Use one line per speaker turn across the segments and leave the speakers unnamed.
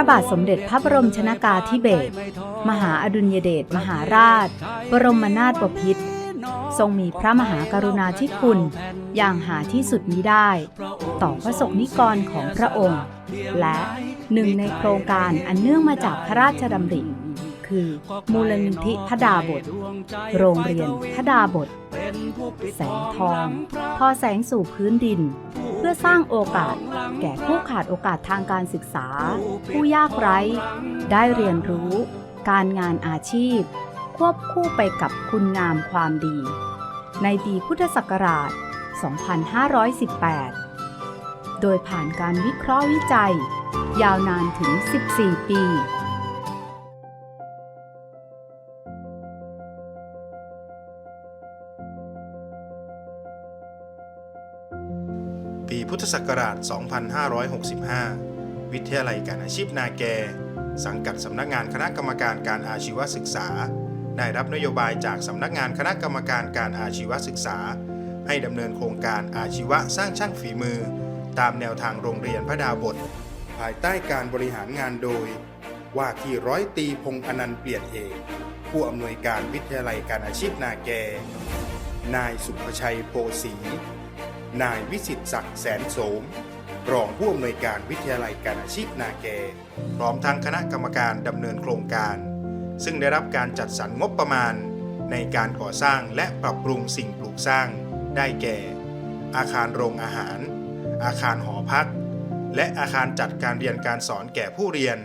พระบาทสมเด็จพระบรมชนากาธิเบศรมหาอดุลยเดชมหาราช บรมนาถบพิตรทรงมีพระมหากรุณาธิคุณ อย่างหาที่สุดมิได้ ต่อพระสงฆ์นิกรของพระองค์ และหนึ่งในโครงการอันเนื่องมาจากพระราชดำริคือมูลนิธิพระดาบท โรงเรียนพระดาบท แสงทอง พอแสงสู่พื้นดิน เพื่อสร้างโอกาส แก่ผู้ขาดโอกาสทางการศึกษา ผู้ยากไร้ ได้เรียนรู้ การงานอาชีพ ควบคู่ไปกับคุณงามความดี ในปีพุทธศักราช 2518 โดยผ่านการวิเคราะห์วิจัย ยาวนานถึง 14 ปี
ปีพุทธศักราช 2565 วิทยาลัยการอาชีพนาแก สังกัดสำนักงานคณะกรรมการการอาชีวศึกษา ได้รับนโยบายจากสำนักงานคณะกรรมการการอาชีวศึกษา ให้ดำเนินโครงการอาชีวะสร้างช่างฝีมือ ตามแนวทางโรงเรียนพระดาบท ภายใต้การบริหารงานโดย ว่าที่ร้อยตีพงอนันต์เปลี่ยนเอกผู้อำนวยการวิทยาลัยการอาชีพนาแก นายสุภชัยโพสี นายวิสิตศักดิ์แสนโสม รองผู้อำนวยการวิทยาลัยการอาชีพนาแก พร้อมทั้งคณะกรรมการดำเนินโครงการ ซึ่งได้รับการจัดสรรงบประมาณ ในการก่อสร้างและปรับปรุงสิ่งปลูกสร้าง ได้แก่ อาคารโรงอาหาร อาคารหอพัก และอาคารจัดการเรียนการสอนแก่ผู้เรียน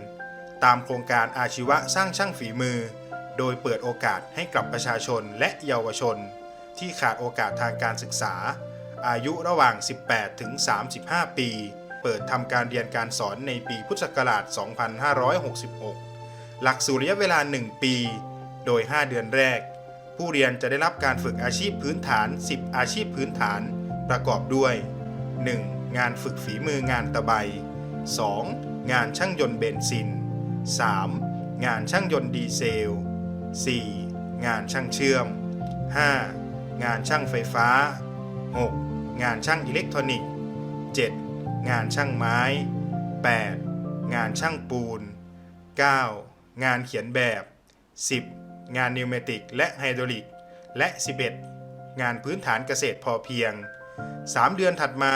ตามโครงการอาชีวะสร้างช่างฝีมือ โดยเปิดโอกาสให้กับประชาชนและเยาวชน ที่ขาดโอกาสทางการศึกษา อายุระหว่าง 18 ถึง 35 ปี เปิดทำการเรียนการสอนในปีพุทธศักราช 2566 หลักสูตรระยะเวลา 1 ปี โดย 5 เดือนแรก ผู้เรียนจะได้รับการฝึกอาชีพพื้นฐาน 10 อาชีพพื้นฐาน ประกอบด้วย 1. งานฝึกฝีมืองานตะไบ 2. งานช่างยนต์เบนซิน 3. งานช่างยนต์ดีเซล 4. งานช่างเชื่อม 5. งานช่างไฟฟ้า 6. งานช่างอิเล็กทรอนิกส์ 7. งานช่างไม้ 8. งานช่างปูน 9. งานเขียนแบบ 10. งานนิวเมติกและไฮดรอลิก และ 11. งานพื้นฐานเกษตรพอเพียง 3 เดือนถัดมา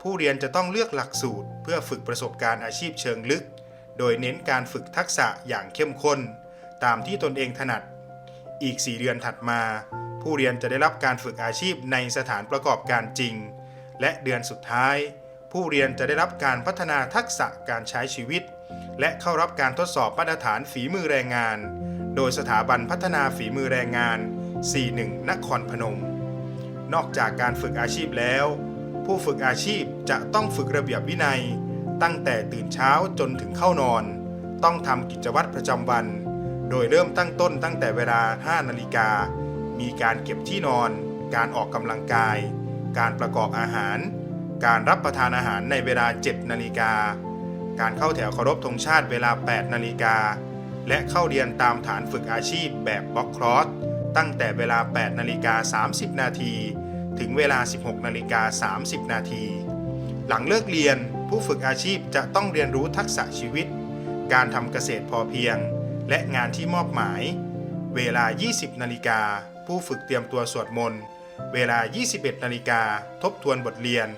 ผู้เรียนจะต้องเลือกหลักสูตร เพื่อฝึกประสบการณ์อาชีพเชิงลึก โดยเน้นการฝึกทักษะอย่างเข้มข้น ตามที่ตนเองถนัด อีก 4 เดือนถัดมา ผู้เรียนจะได้รับการฝึกอาชีพในสถานประกอบการจริง และเดือนสุดท้าย ผู้เรียนจะได้รับการพัฒนาทักษะการใช้ชีวิต และเข้ารับการทดสอบมาตรฐานฝีมือแรงงาน โดยสถาบันพัฒนาฝีมือแรงงาน 41 นครพนม นอกจากการฝึกอาชีพแล้ว ผู้ฝึกอาชีพจะต้องฝึกระเบียบวินัย ตั้งแต่ตื่นเช้าจนถึงเข้านอน ต้องทำกิจวัตรประจำวัน โดยเริ่มตั้งต้นตั้งแต่เวลา 5 นาฬิกา มีการเก็บที่นอน การออกกำลังกาย การประกอบอาหาร การรับประทานอาหารในเวลา 7 นาฬิกา การเข้าแถวเคารพธงชาติเวลา 8 นาฬิกา และเข้าเรียนตามฐานฝึกอาชีพแบบบล็อกครอสตั้งแต่เวลา 8 นาฬิกา 30 นาที ถึงเวลา 16 นาฬิกา 30 นาที หลังเลิกเรียนผู้ฝึกอาชีพจะต้องเรียนรู้ทักษะชีวิต การทำเกษตรพอเพียง และงานที่มอบหมาย เวลา 20 นาฬิกา ผู้ฝึกเตรียมตัวสวดมนต์ เวลา 21 นาฬิกาทบทวนบทเรียน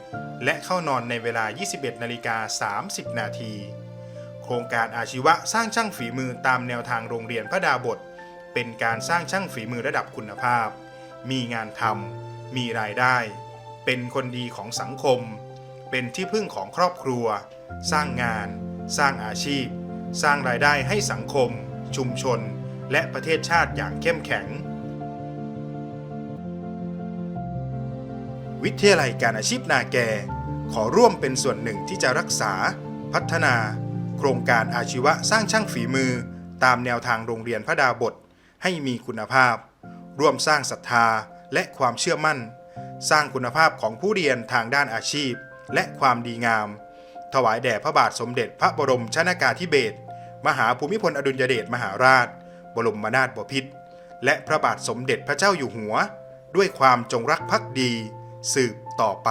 และเข้านอนในเวลา 21 นาฬิกา 30 นาที โครงการอาชีวะสร้างช่างฝีมือตามแนวทางโรงเรียนพระดาบท เป็นการสร้างช่างฝีมือระดับคุณภาพ มีงานทำมีรายได้ เป็นคนดีของสังคม เป็นที่พึ่งของครอบครัว สร้างงาน สร้างอาชีพ สร้างรายได้ให้สังคม ชุมชนและประเทศชาติอย่างเข้มแข็ง วิทยาลัยการอาชีพนาแก ขอร่วมเป็นส่วนหนึ่งที่จะรักษา พัฒนา โครงการอาชีวะสร้างช่างฝีมือ ตามแนวทางโรงเรียนพระดาบท ให้มีคุณภาพ ร่วมสร้างศรัทธาและความเชื่อมั่น สร้างคุณภาพของผู้เรียนทางด้านอาชีพ และความดีงาม ถวายแด่พระบาทสมเด็จพระบรมชนากาธิเบศรมหาภูมิพลอดุลยเดชมหาราช บรมนาถบพิตรและพระบาทสมเด็จพระเจ้าอยู่หัว ด้วยความจงรักภักดี สืบต่อไป